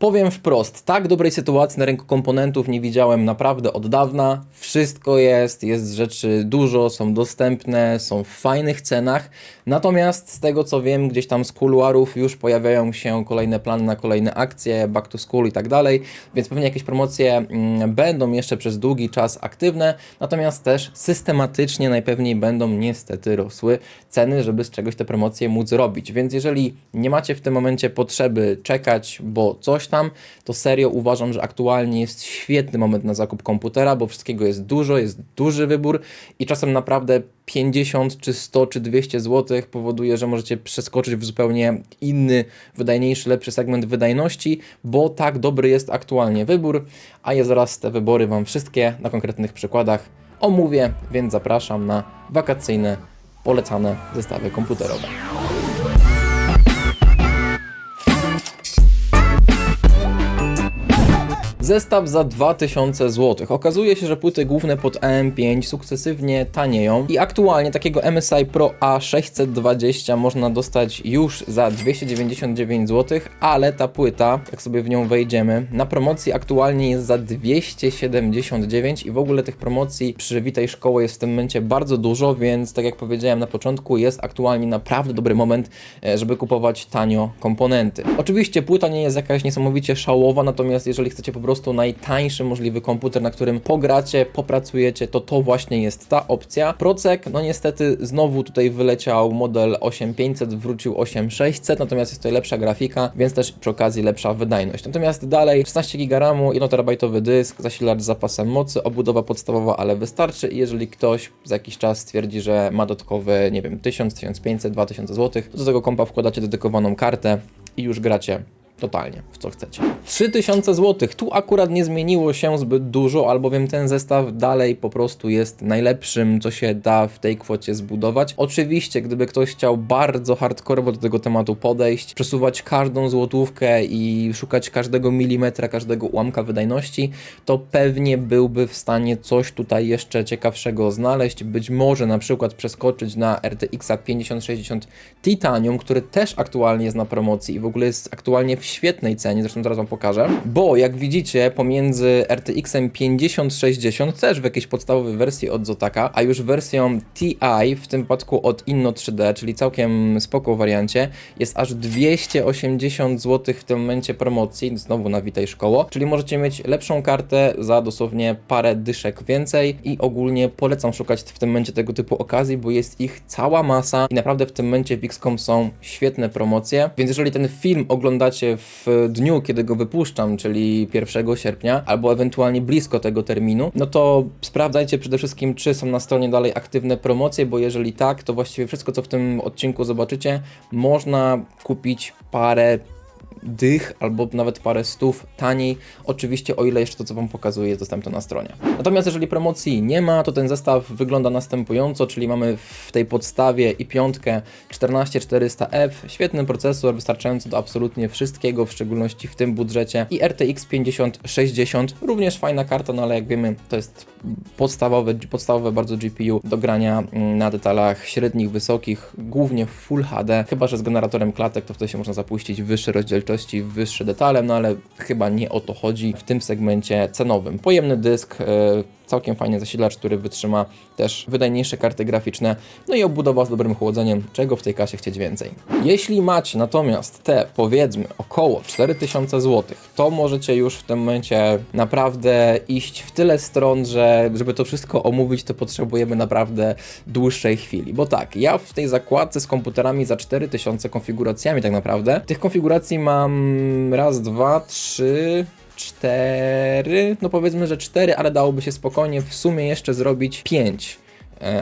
Powiem wprost, tak dobrej sytuacji na rynku komponentów nie widziałem naprawdę od dawna. Wszystko jest, jest rzeczy dużo, są dostępne, są w fajnych cenach. Natomiast z tego co wiem, gdzieś tam z kuluarów już pojawiają się kolejne plany na kolejne akcje, back to school i tak dalej, więc pewnie jakieś promocje mm, będą jeszcze przez długi czas aktywne, natomiast też systematycznie najpewniej będą niestety rosły ceny, żeby z czegoś te promocje móc robić. Więc jeżeli nie macie w tym momencie potrzeby czekać, bo coś tam, to serio uważam, że aktualnie jest świetny moment na zakup komputera, bo wszystkiego jest dużo, jest duży wybór i czasem naprawdę 50 czy 100 czy 200 zł powoduje, że możecie przeskoczyć w zupełnie inny, wydajniejszy, lepszy segment wydajności, bo tak dobry jest aktualnie wybór, a ja zaraz te wybory Wam wszystkie na konkretnych przykładach omówię, więc zapraszam na wakacyjne, polecane zestawy komputerowe. Zestaw za 2000 zł. Okazuje się, że płyty główne pod AM5 sukcesywnie tanieją i aktualnie takiego MSI Pro A620 można dostać już za 299 zł, ale ta płyta, jak sobie w nią wejdziemy, na promocji aktualnie jest za 279 i w ogóle tych promocji przy Witaj Szkoły jest w tym momencie bardzo dużo, więc tak jak powiedziałem na początku, jest aktualnie naprawdę dobry moment, e, żeby kupować tanio komponenty. Oczywiście płyta nie jest jakaś niesamowicie szałowa, natomiast jeżeli chcecie po prostu najtańszy możliwy komputer, na którym pogracie, popracujecie, to to właśnie jest ta opcja. Procek, no niestety znowu tutaj wyleciał model 8500, wrócił 8600, natomiast jest tutaj lepsza grafika, więc też przy okazji lepsza wydajność. Natomiast dalej 16 GB RAMu, 1 terabajtowy dysk, zasilacz z zapasem mocy, obudowa podstawowa, ale wystarczy i jeżeli ktoś za jakiś czas stwierdzi, że ma dodatkowe, nie wiem, 1000, 1500, 2000 zł, to do tego kompa wkładacie dedykowaną kartę i już gracie totalnie w co chcecie. 3000 zł. Tu akurat nie zmieniło się zbyt dużo, albowiem ten zestaw dalej po prostu jest najlepszym, co się da w tej kwocie zbudować. Oczywiście, gdyby ktoś chciał bardzo hardkorowo do tego tematu podejść, przesuwać każdą złotówkę i szukać każdego milimetra, każdego ułamka wydajności, to pewnie byłby w stanie coś tutaj jeszcze ciekawszego znaleźć. Być może na przykład przeskoczyć na RTX 5060 Titanium, który też aktualnie jest na promocji i w ogóle jest aktualnie w świetnej cenie, zresztą zaraz Wam pokażę, bo jak widzicie pomiędzy RTX-em 5060 też w jakiejś podstawowej wersji od Zotaka, a już wersją TI, w tym wypadku od Inno 3D, czyli całkiem spoko wariancie, jest aż 280 zł w tym momencie promocji, znowu na Witaj Szkoło, czyli możecie mieć lepszą kartę za dosłownie parę dyszek więcej i ogólnie polecam szukać w tym momencie tego typu okazji, bo jest ich cała masa i naprawdę w tym momencie w XCOM są świetne promocje, więc jeżeli ten film oglądacie w dniu, kiedy go wypuszczam, czyli 1 sierpnia, albo ewentualnie blisko tego terminu, no to sprawdzajcie przede wszystkim, czy są na stronie dalej aktywne promocje, bo jeżeli tak, to właściwie wszystko, co w tym odcinku zobaczycie, można kupić parę dych albo nawet parę stów taniej, oczywiście o ile jeszcze to co Wam pokazuję jest dostępne na stronie. Natomiast jeżeli promocji nie ma, to ten zestaw wygląda następująco, czyli mamy w tej podstawie i piątkę 14400F, świetny procesor wystarczający do absolutnie wszystkiego, w szczególności w tym budżecie. I RTX 5060, również fajna karta, no ale jak wiemy to jest podstawowe, podstawowe bardzo GPU do grania mm, na detalach średnich, wysokich, głównie w Full HD, chyba że z generatorem klatek to wtedy się można zapuścić w wyższe rozdzielczości, w wyższe detale, no ale chyba nie o to chodzi w tym segmencie cenowym. Pojemny dysk, e, całkiem fajny zasilacz, który wytrzyma też wydajniejsze karty graficzne, no i obudowa z dobrym chłodzeniem, czego w tej kasie chcieć więcej. Jeśli macie natomiast te powiedzmy około 4000 zł, to możecie już w tym momencie naprawdę iść w tyle stron, że żeby to wszystko omówić, to potrzebujemy naprawdę dłuższej chwili. Bo tak, ja w tej zakładce z komputerami za 4000 konfiguracjami tak naprawdę, tych konfiguracji mam raz, dwa, trzy, cztery, no powiedzmy, że cztery, ale dałoby się spokojnie w sumie jeszcze zrobić pięć. e,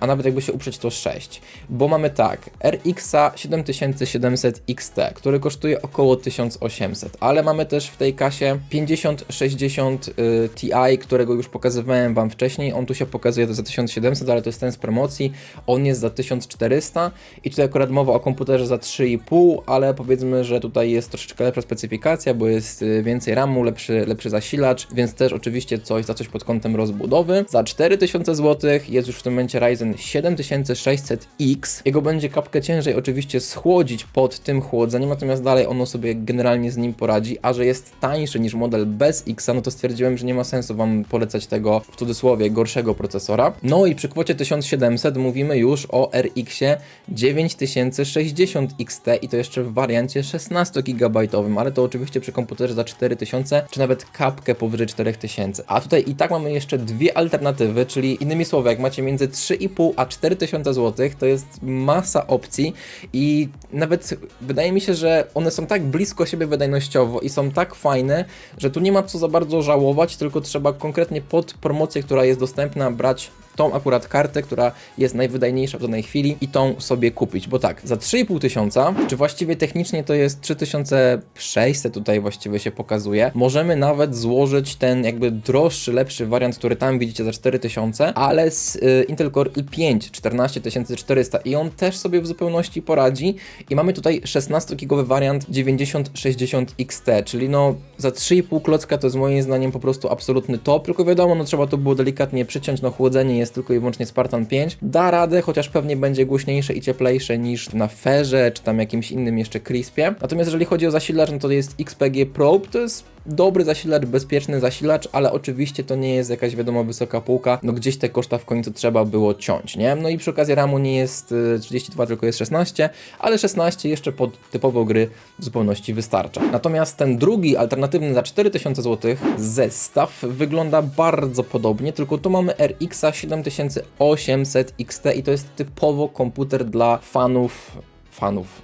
a nawet jakby się uprzeć to 6, bo mamy tak, RX 7700 XT, który kosztuje około 1800, ale mamy też w tej kasie 5060 y, Ti, którego już pokazywałem Wam wcześniej, on tu się pokazuje za 1700, ale to jest ten z promocji, on jest za 1400 i tutaj akurat mowa o komputerze za 3,5, ale powiedzmy, że tutaj jest troszeczkę lepsza specyfikacja, bo jest y, więcej RAMu, lepszy, lepszy zasilacz, więc też oczywiście coś za coś pod kątem rozbudowy. Za 4000 zł jest już w tym momencie Ryzen 7600X. Jego będzie kapkę ciężej oczywiście schłodzić pod tym chłodzeniem, natomiast dalej ono sobie generalnie z nim poradzi, a że jest tańszy niż model bez X, no to stwierdziłem, że nie ma sensu Wam polecać tego w cudzysłowie gorszego procesora. No i przy kwocie 1700 mówimy już o RX-ie 9060 XT i to jeszcze w wariancie 16 GB, ale to oczywiście przy komputerze za 4000 czy nawet kapkę powyżej 4000. A tutaj i tak mamy jeszcze dwie alternatywy, czyli innymi słowy, jak macie między 3,5 a 4000 zł, to jest masa opcji i nawet wydaje mi się, że one są tak blisko siebie wydajnościowo i są tak fajne, że tu nie ma co za bardzo żałować, tylko trzeba konkretnie pod promocję, która jest dostępna, brać tą akurat kartę, która jest najwydajniejsza w danej chwili i tą sobie kupić, bo tak, za 3,5 tysiąca, czy właściwie technicznie to jest 3600 tutaj właściwie się pokazuje, możemy nawet złożyć ten jakby droższy, lepszy wariant, który tam widzicie za 4000, ale z y, Intel Core i5 14400 i on też sobie w zupełności poradzi. I mamy tutaj 16-gigowy wariant 9060 XT, czyli no za 3,5 klocka to jest moim zdaniem po prostu absolutny top, tylko wiadomo, no trzeba to było delikatnie przyciąć, no chłodzenie jest tylko i wyłącznie Spartan 5, da radę, chociaż pewnie będzie głośniejsze i cieplejsze niż na Ferze, czy tam jakimś innym jeszcze Crispie. Natomiast jeżeli chodzi o zasilacz, no to jest XPG Probe, to jest dobry zasilacz, bezpieczny zasilacz, ale oczywiście to nie jest jakaś wiadomo wysoka półka, no gdzieś te koszta w końcu trzeba było ciąć, nie? No i przy okazji RAMu nie jest y, 32, tylko jest 16, ale 16 jeszcze pod typową gry w zupełności wystarcza. Natomiast ten drugi, alternatywny za 4000 zł zestaw wygląda bardzo podobnie, tylko tu mamy RX 7800 XT i to jest typowo komputer dla fanów fanów,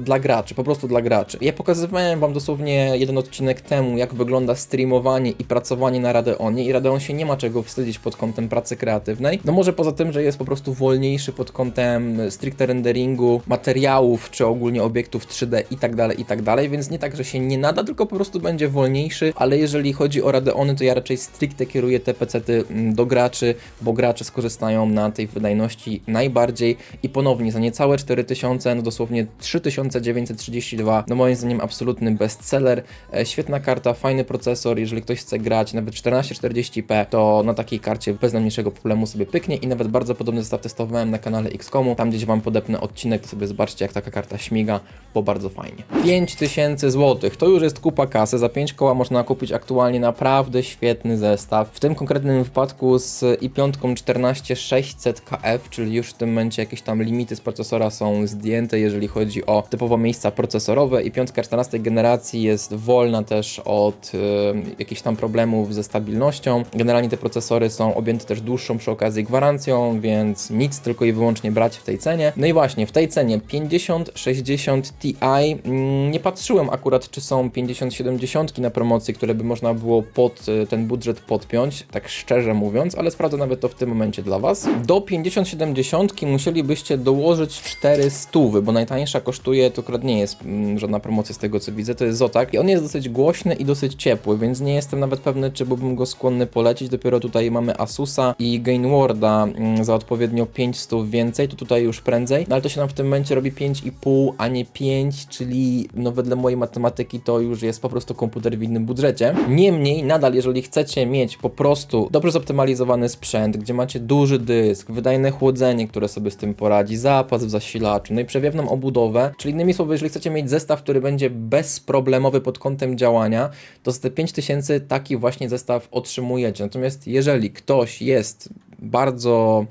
dla graczy, po prostu dla graczy. Ja pokazywałem Wam dosłownie jeden odcinek temu, jak wygląda streamowanie i pracowanie na Radeonie i Radeon się nie ma czego wstydzić pod kątem pracy kreatywnej. No może poza tym, że jest po prostu wolniejszy pod kątem stricte renderingu, materiałów, czy ogólnie obiektów 3D i tak dalej, i tak dalej, więc nie tak, że się nie nada, tylko po prostu będzie wolniejszy, ale jeżeli chodzi o Radeony, to ja raczej stricte kieruję te pecety mm, do graczy, bo gracze skorzystają na tej wydajności najbardziej i ponownie za niecałe 4000 dosłownie 3932, no moim zdaniem absolutny bestseller, e, świetna karta, fajny procesor, jeżeli ktoś chce grać nawet 1440p, to na takiej karcie bez najmniejszego problemu sobie pyknie i nawet bardzo podobny zestaw testowałem na kanale XCOMu, tam gdzieś Wam podepnę odcinek, to sobie zobaczcie jak taka karta śmiga, bo bardzo fajnie. 5000 zł, to już jest kupa kasy, za 5 koła można kupić aktualnie naprawdę świetny zestaw, w tym konkretnym wypadku z i5 14600 KF, czyli już w tym momencie jakieś tam limity z procesora są zdjęte, jeżeli chodzi o typowo miejsca procesorowe i piątka 14 generacji jest wolna też od y, jakichś tam problemów ze stabilnością. Generalnie te procesory są objęte też dłuższą przy okazji gwarancją, więc nic tylko i wyłącznie brać w tej cenie. No i właśnie w tej cenie 50-60 Ti mm, nie patrzyłem akurat czy są 50-70 na promocji, które by można było pod y, ten budżet podpiąć, tak szczerze mówiąc, ale sprawdzę nawet to w tym momencie dla Was. Do 50-70 musielibyście dołożyć 400, bo najtańsza kosztuje, to akurat nie jest mm, żadna promocja z tego co widzę, to jest Zotak i on jest dosyć głośny i dosyć ciepły, więc nie jestem nawet pewny, czy byłbym go skłonny polecić. Dopiero tutaj mamy Asusa i Gainwarda mm, za odpowiednio 500 więcej, to tutaj już prędzej, no ale to się nam w tym momencie robi 5,5, a nie 5, czyli no wedle mojej matematyki to już jest po prostu komputer w innym budżecie. Niemniej, nadal jeżeli chcecie mieć po prostu dobrze zoptymalizowany sprzęt, gdzie macie duży dysk, wydajne chłodzenie, które sobie z tym poradzi, zapas w zasilaczu, no i przewiewną obudowę, czyli innymi słowy, jeżeli chcecie mieć zestaw, który będzie bezproblemowy pod kątem działania, to za te 5000 taki właśnie zestaw otrzymujecie. Natomiast jeżeli ktoś jest bardzo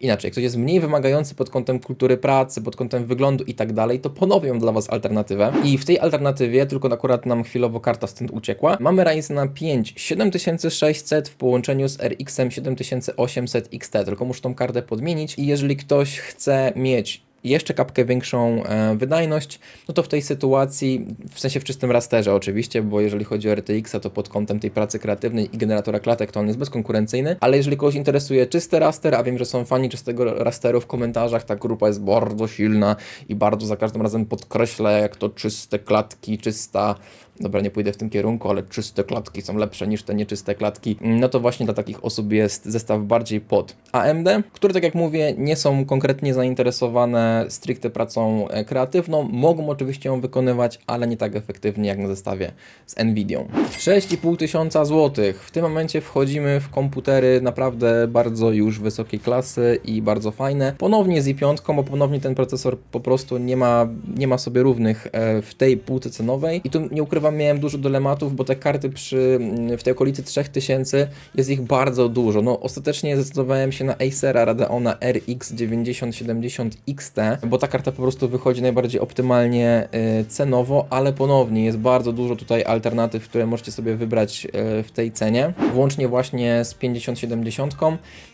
inaczej, ktoś jest mniej wymagający pod kątem kultury pracy, pod kątem wyglądu i tak dalej, to ponownie mam dla Was alternatywę. I w tej alternatywie, tylko akurat nam chwilowo karta stąd uciekła, mamy Ryzena 5 7600 w połączeniu z RX 7800 XT, tylko muszę tą kartę podmienić i jeżeli ktoś chce mieć jeszcze kapkę większą e, wydajność, no to w tej sytuacji, w sensie w czystym rasterze oczywiście, bo jeżeli chodzi o RTX, to pod kątem tej pracy kreatywnej i generatora klatek, to on jest bezkonkurencyjny, ale jeżeli kogoś interesuje czysty raster, a wiem, że są fani czystego rasteru w komentarzach, ta grupa jest bardzo silna i bardzo za każdym razem podkreśla, jak to czyste klatki, czysta dobra, nie pójdę w tym kierunku, ale czyste klatki są lepsze niż te nieczyste klatki, no to właśnie dla takich osób jest zestaw bardziej pod AMD, które tak jak mówię, nie są konkretnie zainteresowane stricte pracą e, kreatywną, mogą oczywiście ją wykonywać, ale nie tak efektywnie jak na zestawie z Nvidią. 6,5 tysiąca złotych. W tym momencie wchodzimy w komputery naprawdę bardzo już wysokiej klasy i bardzo fajne. Ponownie z i5, bo ponownie ten procesor po prostu nie ma, nie ma sobie równych e, w tej półce cenowej. I tu nie ukrywam, miałem dużo dylematów, bo te karty przy, w tej okolicy 3000 jest ich bardzo dużo. No ostatecznie zdecydowałem się na Acera Radeona RX 9070 XT, bo ta karta po prostu wychodzi najbardziej optymalnie e, cenowo, ale ponownie jest bardzo dużo tutaj alternatyw, które możecie sobie wybrać e, w tej cenie, włącznie właśnie z 5070.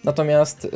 Natomiast t-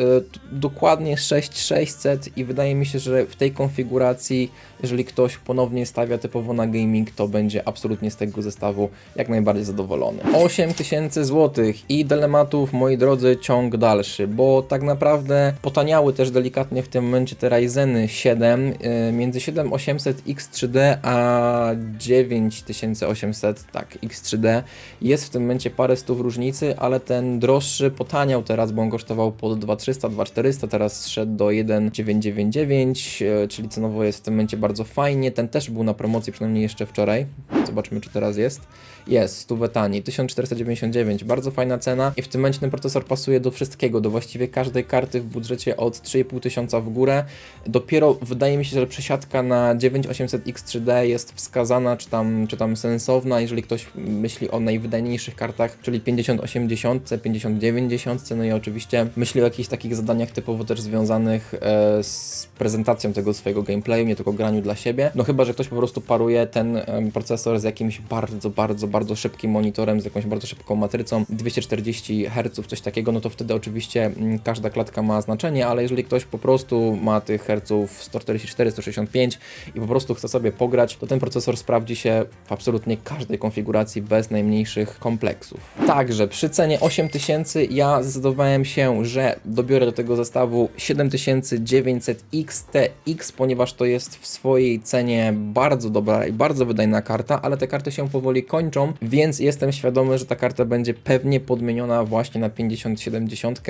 dokładnie 6600 i wydaje mi się, że w tej konfiguracji, jeżeli ktoś ponownie stawia typowo na gaming, to będzie absolutnie z tego zestawu jak najbardziej zadowolony. 8000 zł i dylematów, moi drodzy, ciąg dalszy, bo tak naprawdę potaniały też delikatnie w tym momencie te Ryzeny 7, y, między 7800 X3D a 9800, tak, X3D jest w tym momencie parę stów różnicy, ale ten droższy potaniał teraz, bo on kosztował pod 2300, 2400, teraz szedł do 1999, y, czyli cenowo jest w tym momencie bardzo fajnie. Ten też był na promocji, przynajmniej jeszcze wczoraj. Zobaczmy, czy teraz jest. Jest, stówę taniej, 1499, bardzo fajna cena i w tym momencie ten procesor pasuje do wszystkiego, do właściwie każdej karty w budżecie od 3500 tysiąca w górę. Dopiero wydaje mi się, że przesiadka na 9800 X3D jest wskazana, czy tam, czy tam sensowna, jeżeli ktoś myśli o najwydajniejszych kartach, czyli 5080, 5090, no i oczywiście myśli o jakichś takich zadaniach typowo też związanych e, z prezentacją tego swojego gameplayu, nie tylko graniu dla siebie. No chyba, że ktoś po prostu paruje ten procesor z jakimś bardzo, bardzo, bardzo szybkim monitorem, z jakąś bardzo szybką matrycą, 240 Hz, coś takiego, no to wtedy oczywiście mm, każda klatka ma znaczenie, ale jeżeli ktoś po prostu ma tych herców 144, 165 i po prostu chce sobie pograć, to ten procesor sprawdzi się w absolutnie każdej konfiguracji bez najmniejszych kompleksów. Także przy cenie 8000 ja zdecydowałem się, że dobiorę do tego zestawu 7900 XTX, ponieważ to jest w swojej cenie bardzo dobra i bardzo wydajna karta, ale te karty się powoli kończą, więc jestem świadomy, że ta karta będzie pewnie podmieniona właśnie na 5070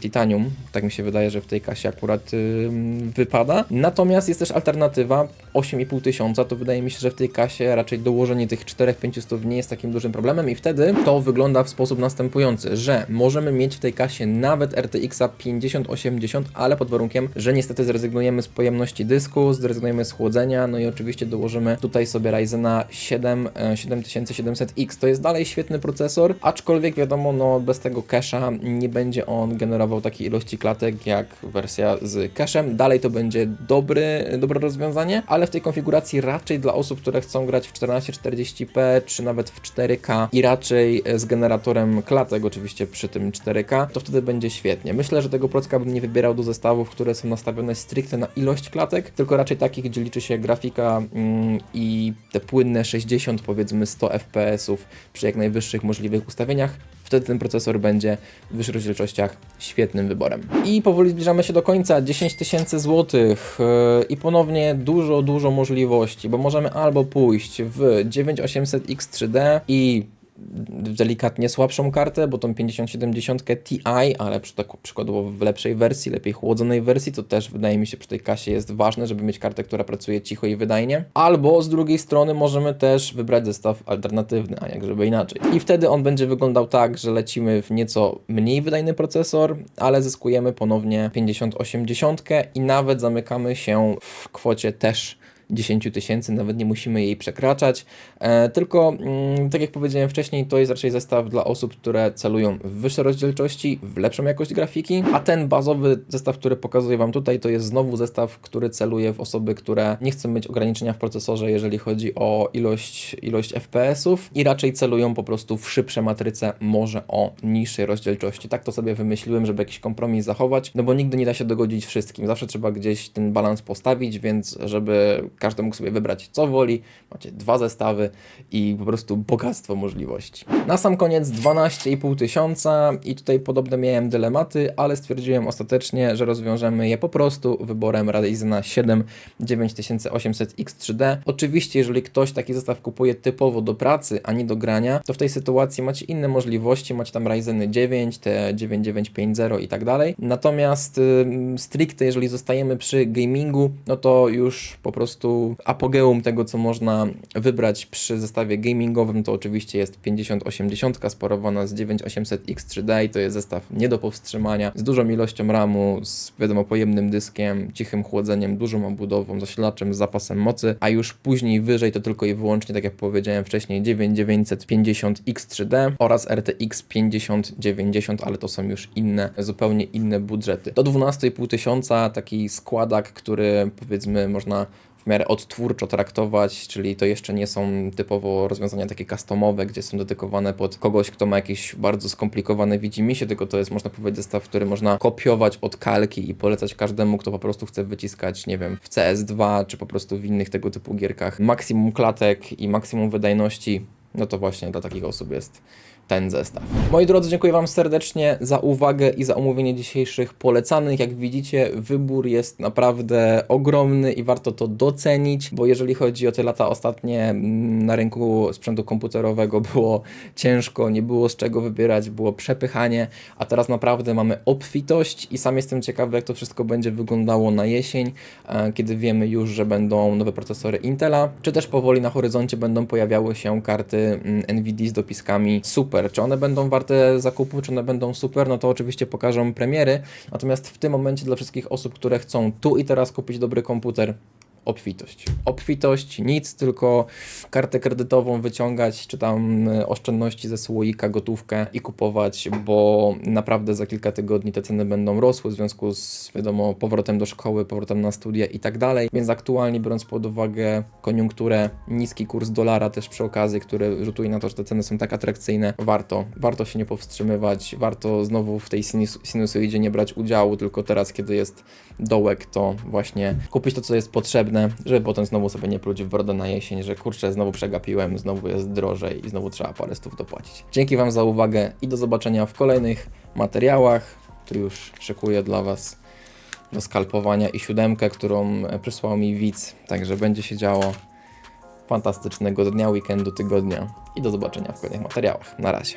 Titanium. Tak mi się wydaje, że w tej kasie akurat ym, wypada. Natomiast jest też alternatywa 8500 tysiąca, to wydaje mi się, że w tej kasie raczej dołożenie tych 4-500 nie jest takim dużym problemem i wtedy to wygląda w sposób następujący, że możemy mieć w tej kasie nawet RTX 5080, ale pod warunkiem, że niestety zrezygnujemy z pojemności dysku, zrezygnujemy z chłodzenia, no i oczywiście dołożymy tutaj sobie Ryzena 7 e, 7700X. To jest dalej świetny procesor, aczkolwiek wiadomo, no bez tego cache'a nie będzie on generował takiej ilości klatek jak wersja z cache'em. Dalej to będzie dobry, dobre rozwiązanie, ale w tej konfiguracji raczej dla osób, które chcą grać w 1440p czy nawet w 4K i raczej e, z generatorem klatek, oczywiście przy tym 4K, to wtedy będzie świetnie. Myślę, że tego procka bym nie wybierał do zestawów, które są nastawione stricte na ilość klatek, tylko raczej takich, gdzie liczy się grafika mm, i te płynne 60, powiedzmy 100 FPS-ów przy jak najwyższych możliwych ustawieniach. Wtedy ten procesor będzie w wyższych rozdzielczościach świetnym wyborem. I powoli zbliżamy się do końca. 10 tysięcy złotych yy, i ponownie dużo, dużo możliwości, bo możemy albo pójść w 9800 X3D i delikatnie słabszą kartę, bo tą 5070 Ti, ale przy, tak, przykładowo w lepszej wersji, lepiej chłodzonej wersji, co też wydaje mi się przy tej kasie jest ważne, żeby mieć kartę, która pracuje cicho i wydajnie. Albo z drugiej strony możemy też wybrać zestaw alternatywny, a jak żeby inaczej. I wtedy on będzie wyglądał tak, że lecimy w nieco mniej wydajny procesor, ale zyskujemy ponownie 5080 i nawet zamykamy się w kwocie też 10 tysięcy, nawet nie musimy jej przekraczać. E, tylko, mm, tak jak powiedziałem wcześniej, to jest raczej zestaw dla osób, które celują w wyższe rozdzielczości, w lepszą jakość grafiki, a ten bazowy zestaw, który pokazuję Wam tutaj, to jest znowu zestaw, który celuje w osoby, które nie chcą mieć ograniczenia w procesorze, jeżeli chodzi o ilość, ilość FPS-ów i raczej celują po prostu w szybsze matryce, może o niższej rozdzielczości. Tak to sobie wymyśliłem, żeby jakiś kompromis zachować, no bo nigdy nie da się dogodzić wszystkim. Zawsze trzeba gdzieś ten balans postawić, więc żeby każdy mógł sobie wybrać co woli. Macie dwa zestawy i po prostu bogactwo możliwości. Na sam koniec 12,5 tysiąca i tutaj podobne miałem dylematy, ale stwierdziłem ostatecznie, że rozwiążemy je po prostu wyborem Ryzena 7 9800X3D. Oczywiście, jeżeli ktoś taki zestaw kupuje typowo do pracy, a nie do grania, to w tej sytuacji macie inne możliwości, macie tam Ryzeny 9, te 9950 i tak dalej. Natomiast stricte, jeżeli zostajemy przy gamingu, no to już po prostu apogeum tego, co można wybrać przy zestawie gamingowym, to oczywiście jest 5080 sparowana z 9800X3D i to jest zestaw nie do powstrzymania, z dużą ilością RAMu, z wiadomo pojemnym dyskiem, cichym chłodzeniem, dużą obudową, zasilaczem z zapasem mocy, a już później wyżej to tylko i wyłącznie, tak jak powiedziałem wcześniej, 9950X3D oraz RTX 5090, ale to są już inne, zupełnie inne budżety. Do 12,5 tysiąca taki składak, który powiedzmy można w miarę odtwórczo traktować, czyli to jeszcze nie są typowo rozwiązania takie customowe, gdzie są dedykowane pod kogoś, kto ma jakieś bardzo skomplikowane widzimisię, tylko to jest można powiedzieć zestaw, który można kopiować od kalki i polecać każdemu, kto po prostu chce wyciskać, nie wiem, w CS2 czy po prostu w innych tego typu gierkach. Maksimum klatek i maksimum wydajności, no to właśnie dla takich osób jest ten zestaw. Moi drodzy, dziękuję Wam serdecznie za uwagę i za omówienie dzisiejszych polecanych. Jak widzicie, wybór jest naprawdę ogromny i warto to docenić, bo jeżeli chodzi o te lata ostatnie mm, na rynku sprzętu komputerowego było ciężko, nie było z czego wybierać, było przepychanie, a teraz naprawdę mamy obfitość i sam jestem ciekawy, jak to wszystko będzie wyglądało na jesień, e, kiedy wiemy już, że będą nowe procesory Intela, czy też powoli na horyzoncie będą pojawiały się karty mm, Nvidia z dopiskami super. Czy one będą warte zakupu, czy one będą super, no to oczywiście pokażą premiery. Natomiast w tym momencie dla wszystkich osób, które chcą tu i teraz kupić dobry komputer, obfitość. Obfitość, nic, tylko kartę kredytową wyciągać, czy tam e, oszczędności ze słoika, gotówkę i kupować, bo naprawdę za kilka tygodni te ceny będą rosły w związku z, wiadomo, powrotem do szkoły, powrotem na studia i tak dalej. Więc aktualnie, biorąc pod uwagę koniunkturę, niski kurs dolara też przy okazji, który rzutuje na to, że te ceny są tak atrakcyjne, warto, warto się nie powstrzymywać, warto znowu w tej sinus sinusoidzie nie brać udziału, tylko teraz, kiedy jest dołek, to właśnie kupić to, co jest potrzebne, żeby potem znowu sobie nie pluć w brodę na jesień, że kurczę, znowu przegapiłem, znowu jest drożej i znowu trzeba parę stów dopłacić. Dzięki Wam za uwagę i do zobaczenia w kolejnych materiałach. Tu już szykuję dla Was do skalpowania i siódemkę, którą przysłał mi widz, także będzie się działo fantastycznego dnia, weekendu, tygodnia i do zobaczenia w kolejnych materiałach. Na razie.